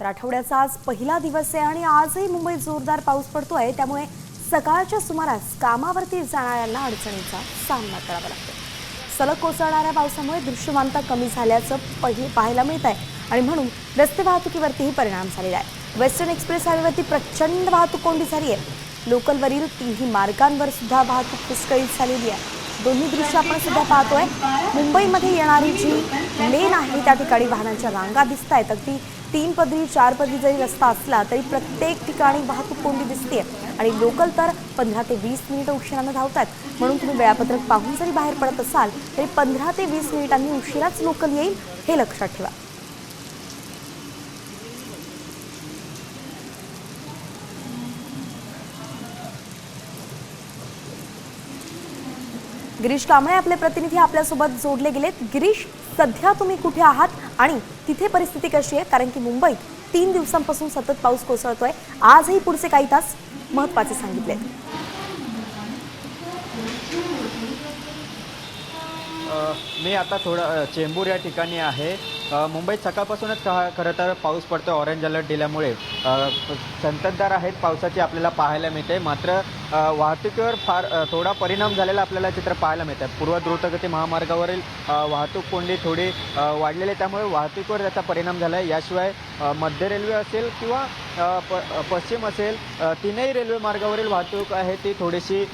तर आठवड्याचा आज पहिला दिवस आहे आणि आजही मुंबईत जोरदार पाऊस पडतोय. त्यामुळे सकाळच्या सुमारास कामावरती जाणाऱ्यांना अडचणीचा सामना करावा लागतो. सलग कोसळणाऱ्या पावसामुळे दृश्यमानता कमी झाल्याचं पहि पाहायला मिळत आहे आणि म्हणून रस्ते वाहतुकीवरतीही परिणाम झालेला आहे. वेस्टर्न एक्सप्रेस हायवेवरती प्रचंड वाहतूक कोंडी झाली आहे. लोकलवरील तिन्ही मार्गांवर सुद्धा वाहतूक विस्कळीत झालेली आहे. दोन्ही दृश्य आपण सुद्धा पाहतोय. मुंबईमध्ये येणारी जी लेन आहे त्या ठिकाणी वाहनांच्या रांगा दिसत आहेत अगदी तीन पदरी चार पदरी जरी रस्ता असला तरी प्रत्येक ठिकाणी वाहतूक कोंडी दिसते आणि लोकल तर पंधरा ते वीस मिनिटं उशिरानं धावतात म्हणून तुम्ही वेळापत्रक पाहून जरी बाहेर पडत असाल तरी पंधरा ते वीस मिनिटांनी उशिराच लोकल येईल हे लक्षात ठेवा. गिरीश कांबळे आपले प्रतिनिधी आपल्यासोबत जोडले गेलेत. गिरीश सध्या तुम्ही कुठे आहात आणि तिथे परिस्थिती कशी आहे? कारण की मुंबईत तीन दिवसांपासून सतत पाऊस कोसळतोय. आजही पुढचे काही तास महत्त्वाचे सांगितले मी आता थोडं चेंबूर या ठिकाणी आहे. मुंबईत सकाळपासूनच ख- खरं तर पाऊस पडतो ऑरेंज अलर्ट दिल्यामुळे संततधार आहेत. पावसाची आपल्याला पाहायला मिळते. मात्र वाहतुकीवर फार थोडा परिणाम झालेला आपल्याला चित्र पाहायला मिळतं पूर्व द्रुतगती महामार्गावरील वाहतूक कोंडी थोडी वाढलेली आहे. त्यामुळे वाहतुकीवर त्याचा परिणाम झाला आहे याशिवाय मध्य रेल्वे असेल किंवा प पश्चिम असेल तीनही रेल्वे मार्गावरील वाहतूक आहे. ती थोडीशी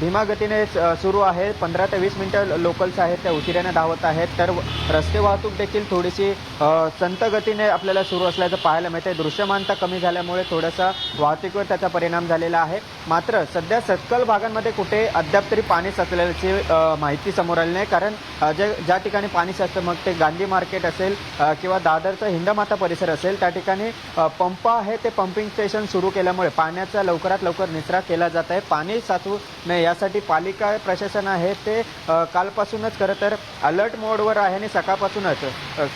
धीमा गतीने सुरू आहे. पंधरा ते वीस मिनटं लोकल्स आहेत. त्या उशिऱ्याने धावत आहेत. तर रस्ते वाहतूक देखील थोडीशी संतगतीने गतीने आपल्याला सुरू असल्याचं पाहायला मिळते दृश्यमानता कमी झाल्यामुळे थोडासा वाहतुकीवर त्याचा परिणाम झालेला आहे. मात्र सध्या सत्कल भागांमध्ये कुठे अद्याप तरी पाणी साचल्याची माहिती समोर आली नाही. कारण जे ज्या ठिकाणी पाणी साचतं मग ते गांधी मार्केट असेल किंवा दादरचा हिंदमाता परिसर असेल त्या ठिकाणी पंप आहे ते पंपिंग स्टेशन सुरू केल्यामुळे पाण्याचा लवकरात लवकर निचरा केला जात आहे. पाणी साचू नये यासाठी पालिका प्रशासन आहे ते कालपासूनच खरं तर अलर्ट मोडवर आहे आणि सकाळपासूनच.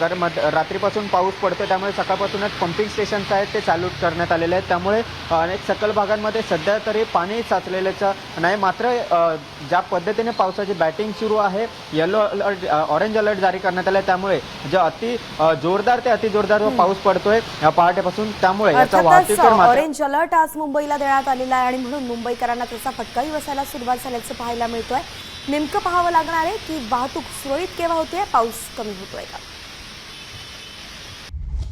कारण मध रात्रीपासून पाऊस पडतो त्यामुळे सकाळपासूनच पंपिंग स्टेशन्स आहेत ते चालू करण्यात आलेले आहेत. त्यामुळे अनेक सकल भागांमध्ये सध्या तरी पाणी साचलेल्याचं नाही. मात्र ज्या पद्धतीने पावसाची बॅटिंग सुरू आहे येलो अलर्ट ऑरेंज अलर्ट जारी करण्यात आला आहे त्यामुळे जे अति जोरदार ते अति जोरदार पाऊस पडतोय पहाटेपासून त्यामुळे याचा मात्र ऑरेंज अलर्ट आज मुंबईला देण्यात आलेला आहे आणि म्हणून मुंबईकरांना त्याचा फटकाही बसायला सुरुवात झाल्याचं पाहायला मिळतोय. नेमकं पाहावं लागणार आहे की वाहतूक सुरळीत केव्हा होते पाऊस कमी होतोय का?